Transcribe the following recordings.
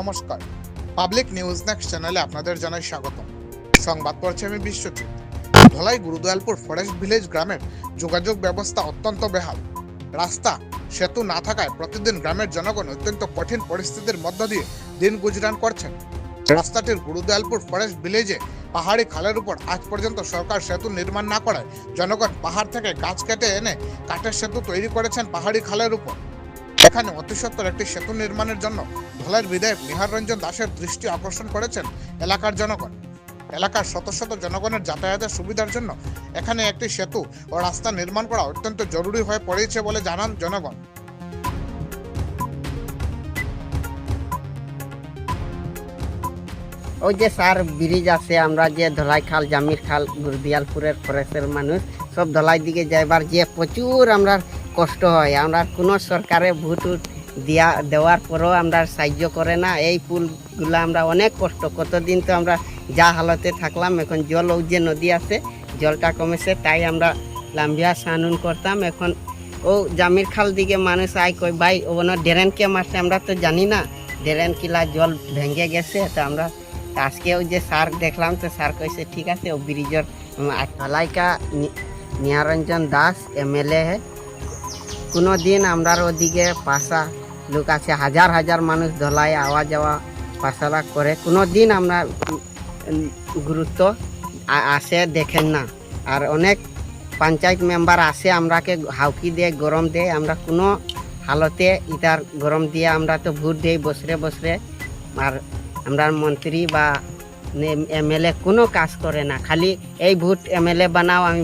নমস্কার। Public news next চ্যানেলে আপনাদের জানাই স্বাগত সংবাদ পড়ছে আমি বিশ্বজিৎ। ধলাই গুরুদয়ালপুর ফরেস্ট ভিলেজ গ্রামের যোগাযোগ ব্যবস্থা অত্যন্ত বেহাল। রাস্তা সেতু না থাকায় প্রতিদিন গ্রামের জনগণ অত্যন্ত কঠিন পরিস্থিতির মধ্য দিয়ে দিন গুজরান করছেন। রাস্তাটির গুরুদয়ালপুর ফরেস্ট ভিলেজে পাহাড়ি খালের উপর আজ পর্যন্ত সরকার সেতু নির্মাণ না করায় জনগণ পাহাড় থেকে গাছ কেটে এনে কাঠের সেতু তৈরি করেছেন পাহাড়ি খালের উপর। এখানে অতি সত্বর একটি সেতু নির্মাণের জন্য ধলাইয়ের বিধায়ক নিহার রঞ্জন দাসের দৃষ্টি আকর্ষণ করেছেন এলাকার জনগণ। এলাকার শত শত জনগণের যাতায়াতের সুবিধার জন্য এখানে একটি সেতু ও রাস্তা নির্মাণ করা অত্যন্ত জরুরি হয়ে পড়েছে বলে জানান জনগণ। ওই যে স্যার ব্রিজ আছে, আমরা যে ধলাই খাল, জামির খাল, গুরদিয়ালপুরের ফরেস্টের মানুষ, সব ধলাই দিকে যাইবার যে প্রচুর আমরা কষ্ট হয়। আমরা কোনো সরকারে ভোট দিয়া দেওয়ার পরেও আমরা সাহায্য করে না। এই পুলগুলো আমরা অনেক কষ্ট। কতদিন তো আমরা যা হালতে থাকলাম, এখন জল ও যে নদী আছে, জলটা কমেছে, তাই আমরা লাম্বিয়া সানুন করতাম। এখন ও জামির খাল দিকে মানুষ আয় কই ভাই ওখানে ড্রেন কে মারছে? আমরা তো জানি না। ড্রেন কিলা জল ভেঙে গেছে, তো আমরা আজকেও যে স্যার দেখলাম, তো স্যার কইছে, ঠিক আছে, ও ব্রিজের ধলাইকা নিয়ারঞ্জন দাস এমএলএ হে কোনো দিন আমরার ওদিকে পাশা লোক আছে, হাজার হাজার মানুষ ধলাই, আওয়া যাওয়া পাশালা করে কোনো দিন আমরা গুরুত্ব আসে দেখেন না। আর অনেক পঞ্চায়েত মেম্বার আসে, আমরাকে হাউকি দেয়, গরম দেয়, আমরা কোনো হালতে ইটার গরম দিয়ে আমরা তো ভোট দিই, বসরে বসরে। আর আমরা মন্ত্রী বা এমএলএ কোনো কাজ করে না, খালি এই ভোট এমএলএ বানাও, আমি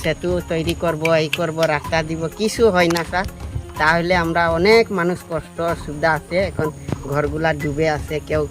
সেতু তৈরি করব, এই করব, রাস্তা দিব, কিছু হয় না স্যার। তাহলে আমরা অনেক মানুষ কষ্ট, অসুবিধা আছে। এখন ঘরগুলা ডুবে আছে, কেউ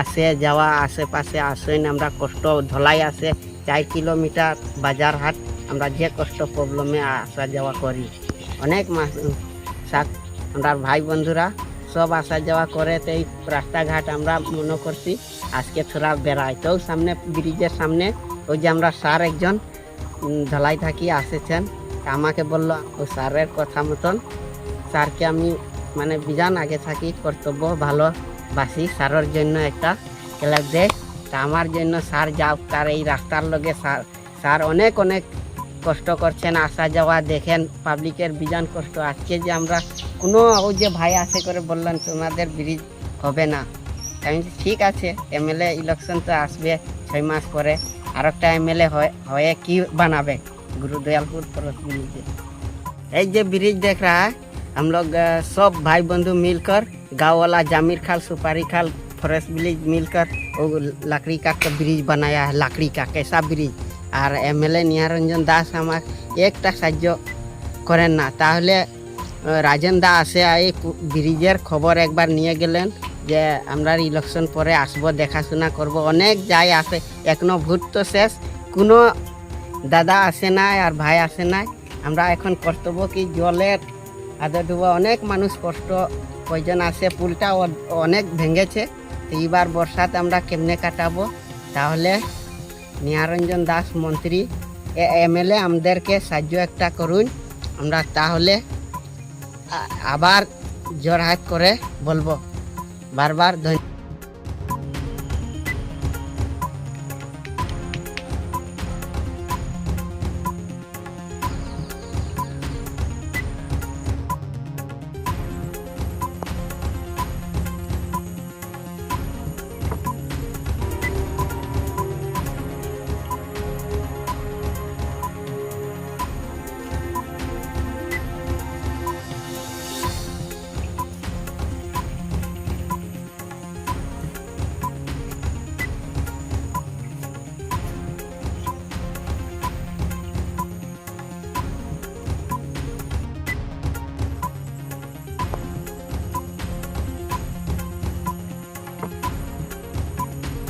আসে, যাওয়া, আশেপাশে আসেন আমরা কষ্ট, ধলাই আছে। চার কিলোমিটার বাজার হাট, আমরা যে কষ্ট প্রবলেমে আসা যাওয়া করি। অনেক মাস সাথ আমরা ভাই বন্ধুরা সব আসা যাওয়া করে, তো এই রাস্তাঘাট আমরা মনে করছি, আজকে থোড়া বেড়াই তো সামনে, ব্রিজের সামনে। ওই যে আমরা স্যার একজন ধলাই থাকি আসেছেন। আমাকে বলল, ও স্যারের কথা মতন। স্যারকে আমি মানে বিজান আগে থাকি, কর্তব্য ভালো। বাসি স্যারের জন্য একটা ক্লাব দেয় তা আমার জন্য স্যার যাও তার এই রাস্তার লগে স্যার স্যার অনেক অনেক কষ্ট করছেন। আসা যাওয়া দেখেন, পাবলিকের বিজান কষ্ট। আজকে যে আমরা কোনো ওই যে ভাই আসে করে বললেন, তোমাদের ব্রিজ হবে না। আমি ঠিক আছে এমএলএ ইলেকশন তো আসবে। ছয় মাস পরে আর একটা এমএলএ হয়ে কি বানাবে गुरुदयालपुर फॉरेस्ट ब्रिज है। এই যে ब्रिज देख रहा है हम लोग अ, सब भाई बंधु मिलकर गांव वाला जामिर खाल सुपारी खाल फॉरेस्ट ब्रिज मिलकर वो लकड़ी का का ब्रिज बनाया है लकड़ी का कैसा ब्रिज আর এমএলএ নিহারঞ্জন দাস আমার একটা সাহায্য করেন না তাহলে আহ, রাজেন দা আসে এই পু- ব্রিজের খবর একবার নিয়ে গেলেন যে আমরা ইলেকশন পরে আসব, দেখাশোনা করব। অনেক যাই আসে এখনও ভোট তো শেষ। কোনো দাদা আসে নাই আর ভাই আসে নাই। আমরা এখন কর্তব্য কি জলের আদে ডুবা অনেক মানুষ কষ্ট প্রয়োজন আছে? পুলটা অনেক ভেঙেছে। তো এইবার বর্ষাতে আমরা কেমনে কাটাবো? তাহলে নিয়ারঞ্জন দাস মন্ত্রী এমএলএ আমাদেরকে সাহায্য একটা করুন। আমরা তাহলে আবার জোরহাট করে বলব। বারবার ধন্যবাদ।